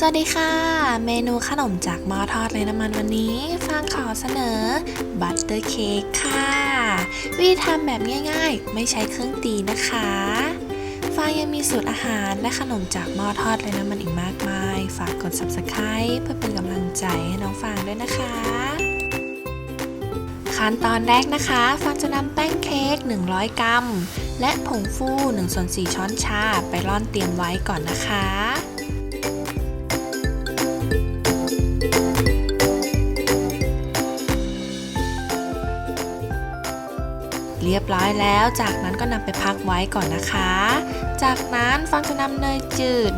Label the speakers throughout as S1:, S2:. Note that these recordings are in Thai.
S1: สวัสดีค่ะ เมนูขนมจากหม้อทอดเลยน้ำมันวันนี้ ฟางขอเสนอบัตเตอร์เค้กค่ะ วิธีทำแบบง่ายๆ ไม่ใช้เครื่องตีนะคะ ฟางยังมีสูตรอาหารและขนมจากหม้อทอดเลยน้ำมันอีกมากมาย ฝากกด subscribe เพื่อเป็นกำลังใจให้น้องฟางด้วยนะคะ ขั้นตอนแรกนะคะ ฟางจะนำแป้งเค้ก 100 กรัม และผงฟู1ส่วน4ช้อนชาไปร่อนเตรียมไว้ก่อนนะคะ ยบร้อยแล้ว จากนั้นก็นำไปพักไว้ก่อนนะคะ จากนั้นฟังจะนำเนยจืด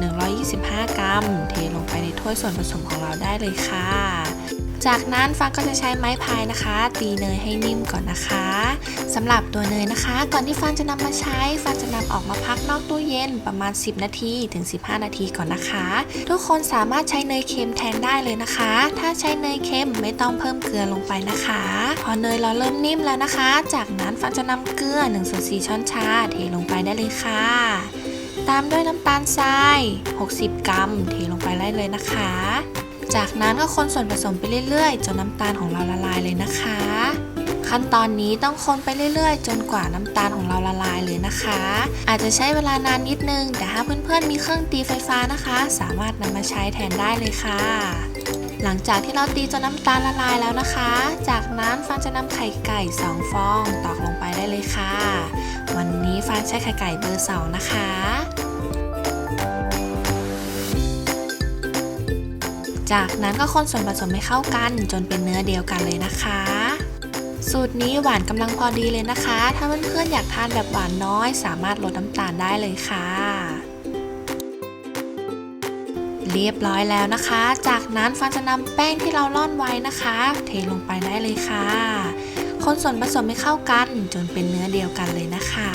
S1: 125 กรัม เทลงไปในถ้วยส่วนผสมของเราได้เลยค่ะ จากนั้นฟังก็จะใช้ไม้พายนะคะ ตีเนยให้นิ่มก่อนนะคะสำหรับตัวเนยนะคะ ก่อนที่ฟังจะนำมาใช้ฟังจะนำออกมาพักนอกตู้เย็นประมาณ 10 นาทีถึง 15 นาทีก่อนนะคะ ทุกคนสามารถใช้เนยเค็มแทนได้เลยนะคะ ถ้าใช้เนยเค็มไม่ต้องเพิ่มเกลือลงไปนะคะ พอเนยเราเริ่มนิ่มแล้วนะคะ จากนั้นฟังจะนำเกลือ1ส่วน4ช้อนชาเทลงไปได้เลยค่ะตามด้วยน้ำตาลทราย 60 กรัมเทลงไปได้เลยนะคะ จากนั้นก็คนส่วนผสมไปเรื่อยๆ จนน้ำตาลของเราละลายเลยนะคะ ขั้นตอนนี้ต้องคนไปเรื่อยๆ จนกว่าน้ำตาลของเราละลายเลยนะคะ อาจจะใช้เวลานานนิดนึง แต่ถ้าเพื่อนๆมีเครื่องตีไฟฟ้านะคะ สามารถนำมาใช้แทนได้เลยค่ะหลังจากที่เราตีจนน้ำตาลละลายแล้วนะคะ จากนั้นฟางจะนำไข่ไก่ 2 ฟองตอกลงไปได้เลยค่ะ วันนี้ฟางใช้ไข่ไก่เบอร์2นะคะ จากนั้นก็คนส่วนผสมให้เข้ากันจนเป็นเนื้อเดียวกันเลยนะคะ สูตรนี้หวานกำลังพอดีเลยนะคะ ถ้าเพื่อนๆอยากทานแบบหวานน้อย สามารถลดน้ำตาลได้เลยค่ะ เรียบร้อยแล้วนะคะ จากนั้นฟันจะนำแป้งที่เราร่อนไว้นะคะ เทลงไปได้เลยค่ะ คนส่วนผสมให้เข้ากันจนเป็นเนื้อเดียวกันเลยนะคะ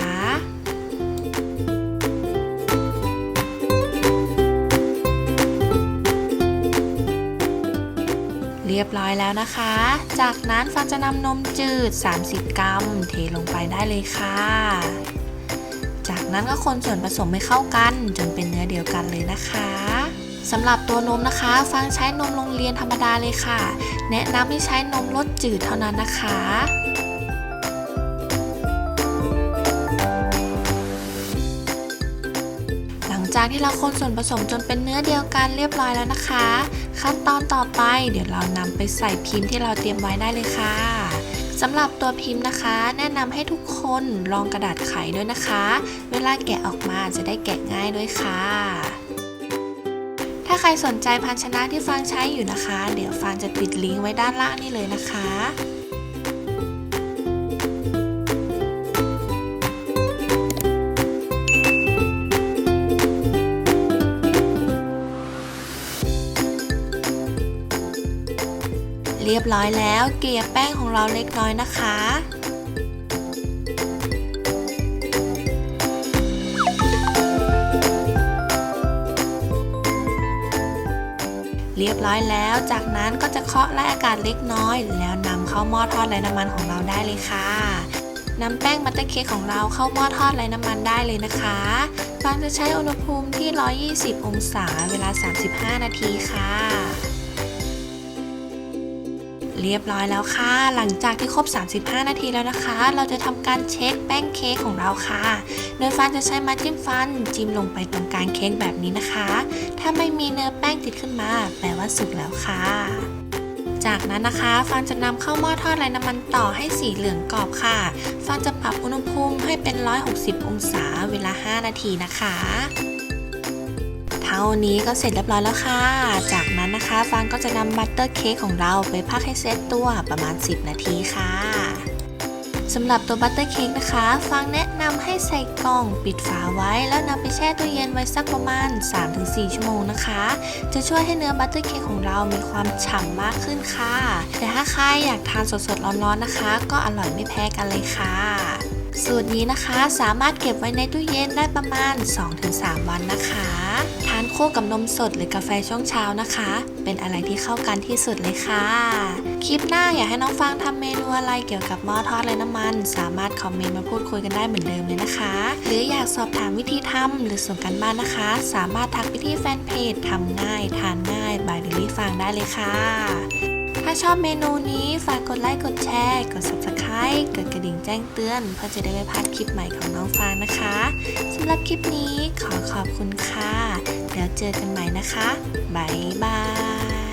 S1: รียบร้อยแล้วนะคะ จากนั้นฟันจะนำนมจืด 30 กรัม เทลงไปได้เลยค่ะ จากนั้นก็คนส่วนผสมให้เข้ากัน จนเป็นเนื้อเดียวกันเลยนะคะสำหรับตัวนมนะคะ ฟังใช้นมโรงเรียนธรรมดาเลยค่ะ แนะนำให้ใช้นมรสจืดเท่านั้นนะคะ ลังจากที่เราคนส่วนผสมจนเป็นเนื้อเดียวกันเรียบร้อยแล้วนะคะ ขั้นตอนต่อไปเดี๋ยวเรานำไปใส่พิมพ์ที่เราเตรียมไว้ได้เลยค่ะสำหรับตัวพิมพ์นะคะ แนะนำให้ทุกคนลองกระดาษไขด้วยนะคะ เวลาแกะออกมาจะได้แกะง่ายด้วยค่ะถ้าใครสนใจภาชนะที่ฟางใช้อยู่นะคะ เดี๋ยวฟางจะติดลิงก์ไว้ด้านล่างนี่เลยนะคะ เรียบร้อยแล้วเกลี่ยแป้งของเราเล็กน้อยนะคะเรียบร้อยแล้วจากนั้นก็จะเคาะไล่อากาศเล็กน้อย แล้วนำเข้าหม้อทอดไร้น้ำมันของเราได้เลยค่ะนำแป้งบัตเตอร์เค้กของเราเข้าหม้อทอดไร้น้ำมันได้เลยนะคะฟางจะใช้อุณหภูมิที่ 120 องศา เวลา 35 นาทีค่ะ เรียบร้อยแล้วค่ะ หลังจากที่ครบ 35 นาทีแล้วนะคะ เราจะทำการเช็คแป้งเค้กของเราค่ะ โดยฟันจะใช้ไม้จิ้มฟันจิ้มลงไปตรงกลางเค้กแบบนี้นะคะ ถ้าไม่มีเนื้อแป้งติดขึ้นมา แปลว่าสุกแล้วค่ะจากนั้นนะคะฟันจะนำเข้าหม้อทอดไร้น้ำมันต่อให้สีเหลืองกรอบค่ะฟันจะปรับอุณหภูมิให้เป็น 160 องศาเวลา 5 นาทีนะคะ ท่านี้ก็เสร็จเรียบร้อยแล้วค่ะ จากนั้นนะคะฟางก็จะนำบัตเตอร์เค้กของเราไปพักให้เซตตัวประมาณ 10 นาทีค่ะสำหรับตัวบัตเตอร์เค้กนะคะ ฟางแนะนำให้ใส่กล่องปิดฝาไว้ แล้วนำไปแช่ตู้เย็นไว้สักประมาณ 3-4 ชั่วโมงนะคะ จะช่วยให้เนื้อบัตเตอร์เค้กของเรามีความฉ่ำมากขึ้นค่ะ แต่ถ้าใครอยากทานสดๆร้อนๆนะคะ ก็อร่อยไม่แพ้กันเลยค่ะ สูตรนี้นะคะสามารถเก็บไว้ในตู้เย็นได้ประมาณ 2-3 วันนะคะ ทานคู่กับนมสดหรือกาแฟช่วงเช้านะคะ เป็นอะไรที่เข้ากันที่สุดเลยค่ะ คลิปหน้าอยากให้น้องฟางทำเมนูอะไรเกี่ยวกับหม้อทอดไร้น้ำมัน สามารถคอมเมนต์มาพูดคุยกันได้เหมือนเดิมเลยนะคะ หรืออยากสอบถามวิธีทำหรือส่งกันบ้านนะคะ สามารถทักไปที่แฟนเพจทำง่าย ทานง่ายบายลิลี่ฟางได้เลยค่ะ ถ้าชอบเมนูนี้ฝากกดไลค์กดแชร์ กด subscribe กดกระดิ่งแจ้งเตือน เพื่อจะได้ไม่พลาดคลิปใหม่ของน้องฟางนะคะสำหรับคลิปนี้ขอขอบคุณค่ะ แล้วเจอกันใหม่นะคะ บ๊ายบาย